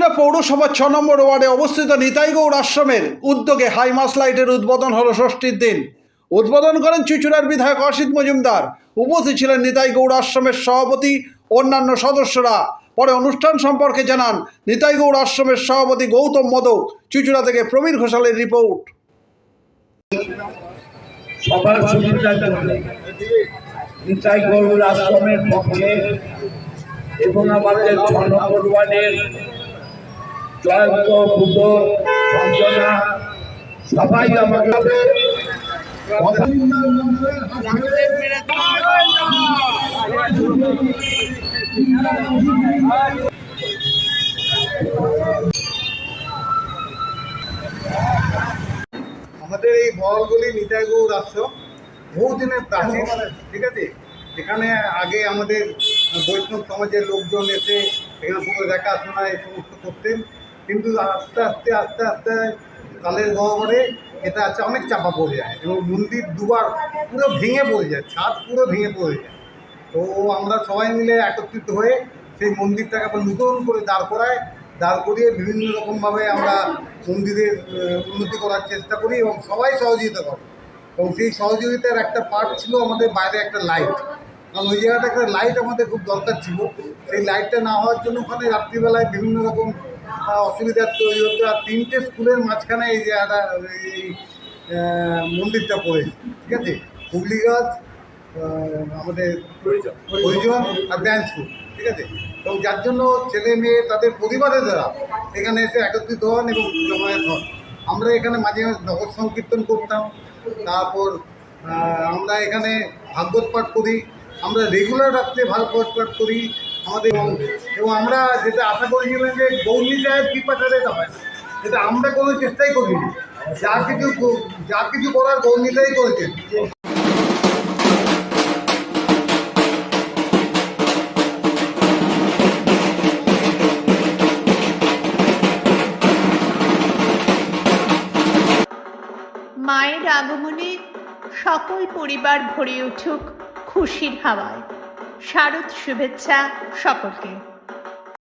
চুচুড়া পৌরসভার ছ নম্বর ওয়ার্ডে অবস্থিত নিতাইগৌড় আশ্রমের উদ্যোগে হাইমাস লাইটের উদ্বোধন হলো ষষ্ঠীর দিন। উদ্বোধন করেন চুচুড়ার বিধায়ক অসিত মজুমদার। উপস্থিত ছিলেন নিতাইগৌড় আশ্রমের সভাপতি, অন্যান্য সদস্যরা। পরে অনুষ্ঠান সম্পর্কে জানান নিতাইগৌড় আশ্রমের সভাপতি গৌতম মদক, চুচুড়া থেকে প্রবীর ঘোষালের রিপোর্ট। নিতাই এবং আমাদের ছ নম্বর ওয়ার্ডের জয়ন্ত পুজো সঞ্জনা সবাই আমাকে আমাদের এই বলগুলি নিতাইগৌড় আশ্রম বহুদিনের প্রাচীন। ঠিক আছে? এখানে আগে আমাদের বৈষ্ণব সমাজের লোকজন এসে এখানে দেখাশোনা এই সমস্ত করতেন। কিন্তু আস্তে আস্তে আস্তে আস্তে কালের গহ্বরে এটা আছে অনেক চাপা পড়ে যায় এবং মন্দির দুবার পুরো ভেঙে পড়ে যায়, ছাদ পুরো ভেঙে পড়ে যায়। তো আমরা সবাই মিলে একত্রিত হয়ে সেই মন্দিরটাকে আবার নতুন করে দাঁড় করায়, দাঁড় করিয়ে বিভিন্ন রকমভাবে আমরা মন্দিরের উন্নতি করার চেষ্টা করি এবং সবাই সহযোগিতা করে। এবং সেই সহযোগিতার একটা পার্ট ছিল আমাদের বাইরে একটা লাইট কারণ ওই জায়গাটা একটা লাইট আমাদের খুব দরকার ছিল। সেই লাইটটা না হওয়ার জন্য ওখানে রাত্রিবেলায় বিভিন্ন রকম অসুবিধা তৈরি হতো আর তিনটে স্কুলের মাঝখানে এই যে একটা এই মন্দিরটা পড়েছে ঠিক আছে? হুগলি গাছ আমাদের প্রয়োজন আর ব্যান্ড স্কুল ঠিক আছে? এবং যার জন্য ছেলে মেয়ে তাদের পরিবারের দ্বারা এখানে এসে একত্রিত হন এবং জমায়েত হন। আমরা এখানে মাঝে মাঝে নগর সংকীর্তন করতাম তারপর আমরা এখানে ভাগবত পাঠ করি আমরা রেগুলার রাত্রে ভাগবত পাঠ করি আমাদের এবং- আমরা যেটা আশা করেছিলাম যে গৌরী সাহেব কৃপা ছাড়া এটা হয়। না যেটা আমরা কোনো চেষ্টাই করিনি। যা কিছু যা কিছু করার গৌরীটাই করেছেন। মায়ের আগমনে সকল পরিবার ভরে উঠুক খুশির হাওয়ায়। শারদ শুভেচ্ছা সকলকে।